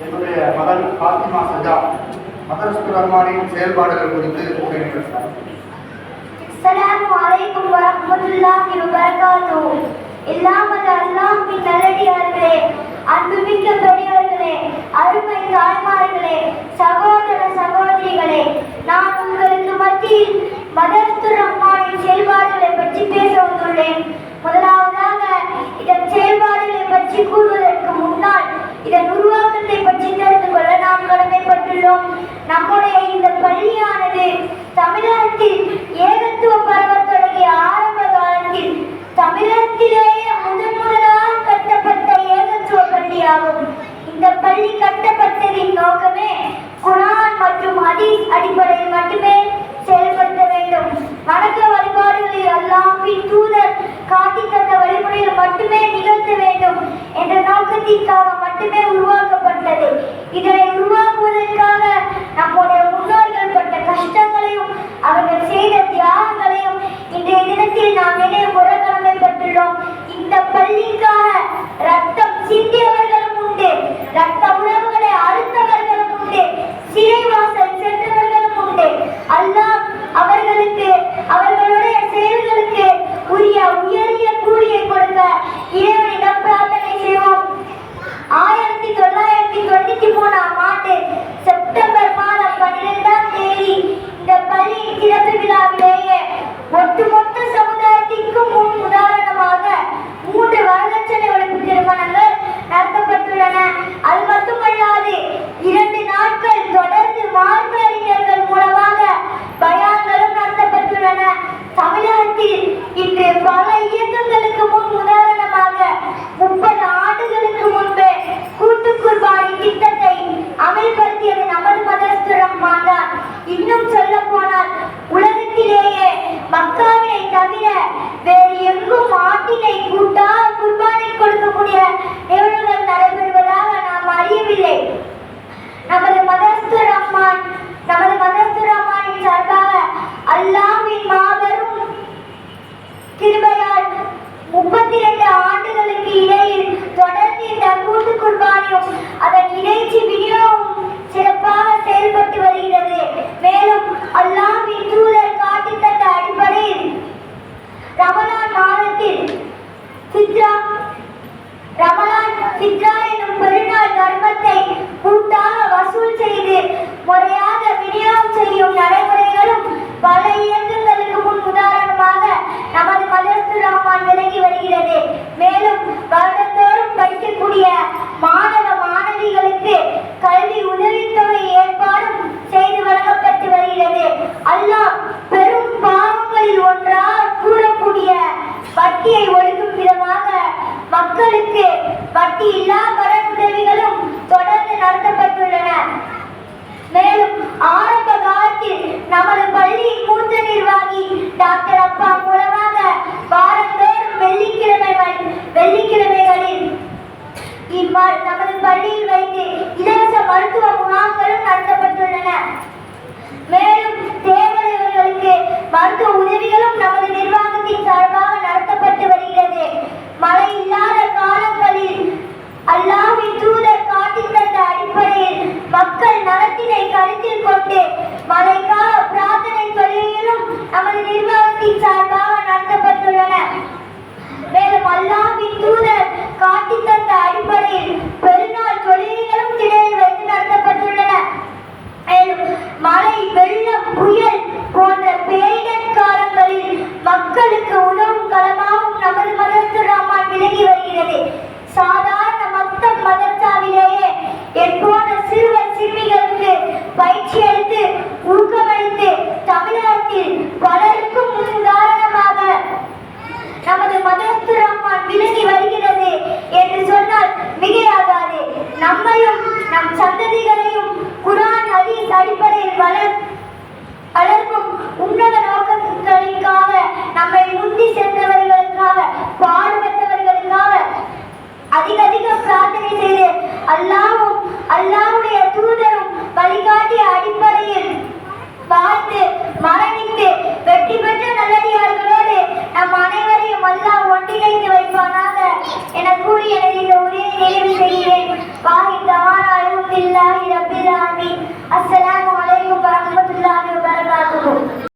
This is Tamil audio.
என்னுடைய மகன் பாத்திமா சஜா மதரசு ரஹ்மானின் செயல்பாடுகள் குறித்து கூறினார் அஸ்ஸலாமு அலைக்கும் வரஹ்மத்துல்லாஹி வபரகாத்துஹு. இல்லாமல் அல்லாஹ்வின் நல்லடியார்களே அன்புமிக்க பெரியவர்களே அருமை தாய்மார்களே சகோதர சகோதரி நம்முடைய இந்த பள்ளியானது தமிழகத்தில் ஏகத்துவ பரவத் தொடங்கிய ஆரம்ப காலத்தில் தமிழகத்திலேயே முதன் முதலாக கட்டப்பட்ட ஏகத்துவ பள்ளியாகும். இந்த பள்ளி கட்டப்பட்டதின் நோக்கமே குரான் மற்றும் ஹதீஸ் அடிப்படையில் மட்டுமே செயல்படுத்த வேண்டும். வணக்க வழிபாடுகளில் அல்லாஹ்வின் தூதர் காட்டி தந்த வழிமுறையில் மட்டுமே நிகழ்த்த வேண்டும் என்ற நோக்கத்திற்காக இன்றைய தினத்தில் நாம் நினைவு கூற கடமைப்பட்டுள்ளோம் இந்த பள்ளிக்காக ரத்தம் சிந்தியவர்களும் உண்டு. ரத்தம் இன்னும் சொல்ல போனால் உலகத்திலேயே மக்காவினை தவிர வேறு எங்கும் ஆட்டினை கூட்டா குர்பானை கொடுக்கக்கூடிய நிகழ்வுகள் நடைபெறுவதாக நாம் அறியவில்லை. நமது மதஸ்தர் ரஹ்மான் நமது மதஸ்தர் ரஹ்மானின் சார்பாக அல்லாவின் மாபெரும் கிருபையால் முப்பத்தி ரெண்டு ஆண்டுகளுக்கு இடையில் தொடர்ந்து இந்த கூட்டு குர்பானியும் அதன் இறைச்சி விநியோகம் எல்லா இல்லா தொடர்ந்து நடத்தப்பட்டுள்ளன. மேலும் ஆரம்ப காலத்தில் நமது பள்ளி மூத்த நிர்வாகி டாக்டர் அப்பா மூலமாக வாரந்தோறும் வெள்ளிக்கிழமைகள் வெள்ளிக்கிழமைகளில் இவ்வாறு நமது பள்ளியில் வைத்து இலவச மருத்துவ முகாம்களும் நடத்தப்பட்டுள்ளன மேலும் தேவையுள்ளவர்களுக்கு மருத்துவ உதவிகளும் நமது நிர்வாகத்தின் சார்பாக நடத்தப்பட்டு வருகிறது மழை இல்லாத காலங்களில் அல்லாஹ்வின் தூதர் காட்டித் தந்த அடிப்படையில் மக்கள் நலத்தினை கருத்தில் கொண்டு மழைக்கால பிரார்த்தனை தொழிலும் நமது நிர்வாகத்தின் சார்பாக நடத்தப்பட்டுள்ளன மேலும் அல்லாஹ்வின் தூதர் காட்டித் தந்த அடிப்படையில் பெருநாள் தொழில்களும் திரையில் வைத்து நடத்தப்பட்டுள்ளன மேலும் மழை வெள்ளம் புயல் போன்ற பேரிடர் காலங்களில் மக்களுக்கு உதவும் களமாகவும் நமது மதத்து ரஹ்மான் விலகி வருகிறது. சாதாரண மொத்த மதர்சாவிலேயே எப்போது சிறுவர் சிறுமிகளுக்கு பயிற்சி அளித்து ஊக்கமளித்து தமிழகத்தில் பல